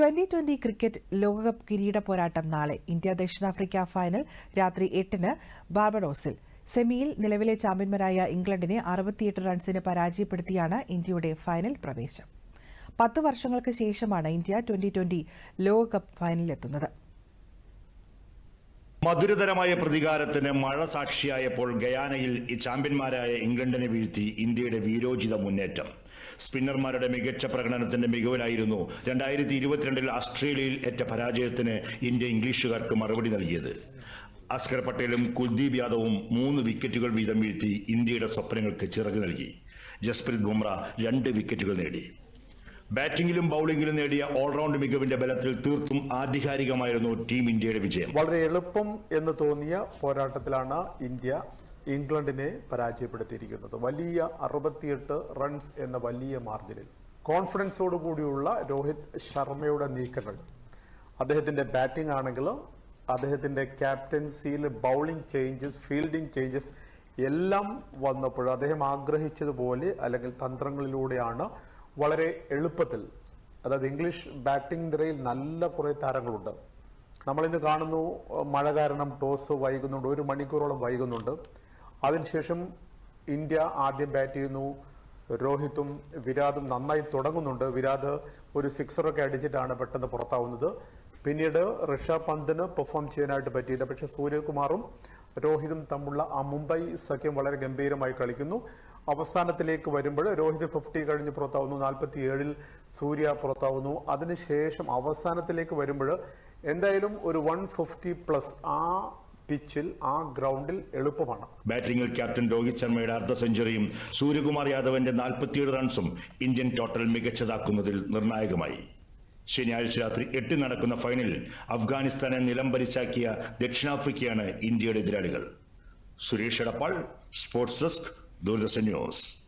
Twenty twenty cricket ലോകകപ്പ് കിരീട പോരാട്ടം നാളെ. ഇന്ത്യ ദക്ഷിണാഫ്രിക്ക ഫൈനൽ രാത്രി എട്ടിന് ബാർബഡോസിൽ സെമിയിൽ നിലവിലെ ചാമ്പ്യന്മാരായ ഇംഗ്ലണ്ടിനെ അറുപത്തിയെട്ട് റൺസിന് പരാജയപ്പെടുത്തിയാണ് ഇന്ത്യയുടെ ഫൈനൽ പ്രവേശം. പത്ത് വർഷങ്ങൾക്ക് ശേഷമാണ് ഇന്ത്യ ട്വന്റി ട്വന്റി ലോകകപ്പ് ഫൈനലിലെത്തുന്നത്. മധുരതരമായ പ്രതികാരത്തിന് മഴ സാക്ഷിയായപ്പോൾ ഗയാനയിൽ ചാമ്പ്യന്മാരായ ഇംഗ്ലണ്ടിനെ വീഴ്ത്തി ഇന്ത്യയുടെ വീരോചിത മുന്നേറ്റം. സ്പിന്നർമാരുടെ മികച്ച പ്രകടനത്തിന്റെ മികവിലായിരുന്നു രണ്ടായിരത്തി ഇരുപത്തിരണ്ടിൽ ഓസ്ട്രേലിയയിൽ ഏറ്റ പരാജയത്തിന് ഇന്ത്യ ഇംഗ്ലീഷുകാർക്ക് മറുപടി നൽകിയത്. അസ്കർ പട്ടേലും കുൽദീപ് യാദവും മൂന്ന് വിക്കറ്റുകൾ വീതം വീഴ്ത്തി ഇന്ത്യയുടെ സ്വപ്നങ്ങൾക്ക് ചിറക് നൽകി. ജസ്പ്രീത് ബുംറ രണ്ട് വിക്കറ്റുകൾ നേടി. ബാറ്റിംഗിലും ബൗളിംഗിലും നേടിയ ഓൾറൗണ്ട് മികവിന്റെ ബലത്തിൽ തീർത്തും ആധികാരികമായിരുന്നു ടീം ഇന്ത്യയുടെ വിജയം. വളരെ എളുപ്പം എന്ന് തോന്നിയ പോരാട്ടത്തിലാണ് ഇന്ത്യ ഇംഗ്ലണ്ടിനെ പരാജയപ്പെടുത്തിയിരിക്കുന്നത്. വലിയ അറുപത്തിയെട്ട് റൺസ് എന്ന വലിയ മാർജിനിൽ കോൺഫിഡൻസോടു കൂടിയുള്ള രോഹിത് ശർമ്മയുടെ നീക്കങ്ങൾ. അദ്ദേഹത്തിന്റെ ബാറ്റിംഗ് ആണെങ്കിലും അദ്ദേഹത്തിന്റെ ക്യാപ്റ്റൻസിയിൽ ബൗളിംഗ് ചേഞ്ചസ് ഫീൽഡിംഗ് ചേഞ്ചസ് എല്ലാം വന്നപ്പോൾ അദ്ദേഹം ആഗ്രഹിച്ചതുപോലെ അല്ലെങ്കിൽ തന്ത്രങ്ങളിലൂടെയാണ് വളരെ എളുപ്പത്തിൽ അതായത് ഇംഗ്ലീഷ് ബാറ്റിംഗ് നിരയിൽ നല്ല കുറെ താരങ്ങളുണ്ട്. നമ്മളിന്ന് കാണുന്നു മഴ കാരണം ടോസ് വൈകുന്നുണ്ട് ഒരു മണിക്കൂറോളം വൈകുന്നുണ്ട്. അതിനുശേഷം ഇന്ത്യ ആദ്യം ബാറ്റ് ചെയ്യുന്നു. രോഹിത്തും വിരാതും നന്നായി തുടങ്ങുന്നുണ്ട്. വിരാട് ഒരു സിക്സറൊക്കെ അടിച്ചിട്ടാണ് പെട്ടെന്ന് പുറത്താവുന്നത്. പിന്നീട് ഋഷഭ് പന്തിന് പെർഫോം ചെയ്യാനായിട്ട് പറ്റിയില്ല. പക്ഷെ സൂര്യകുമാറും രോഹിതും തമ്മിലുള്ള ആ മുംബൈ സഖ്യം വളരെ ഗംഭീരമായി കളിക്കുന്നു. അവസാനത്തിലേക്ക് വരുമ്പോൾ രോഹിത് ഫിഫ്റ്റി കഴിഞ്ഞ് പുറത്താവുന്നു. നാൽപ്പത്തി ഏഴിൽ സൂര്യ പുറത്താവുന്നു. അതിനുശേഷം അവസാനത്തിലേക്ക് വരുമ്പോൾ എന്തായാലും ഒരു വൺ ഫിഫ്റ്റി പ്ലസ് ആ പിച്ചിൽ ആ ഗ്രൗണ്ടിൽ എളുപ്പമാണ്. ബാറ്റിംഗിൽ ക്യാപ്റ്റൻ രോഹിത് ശർമ്മയുടെ അർദ്ധ സെഞ്ചുറിയും സൂര്യകുമാർ യാദവിന്റെ നാൽപ്പത്തിയേഴ് റൺസും ഇന്ത്യൻ ടോട്ടൽ മികച്ചതാക്കുന്നതിൽ നിർണായകമായി. ശനിയാഴ്ച രാത്രി എട്ട് നടക്കുന്ന ഫൈനലിൽ അഫ്ഗാനിസ്ഥാനെ നിലംപരിച്ചാക്കിയ ദക്ഷിണാഫ്രിക്കയാണ് ഇന്ത്യയുടെ എതിരാളികൾ. Suresh Edappal sports desk Doordarshan news.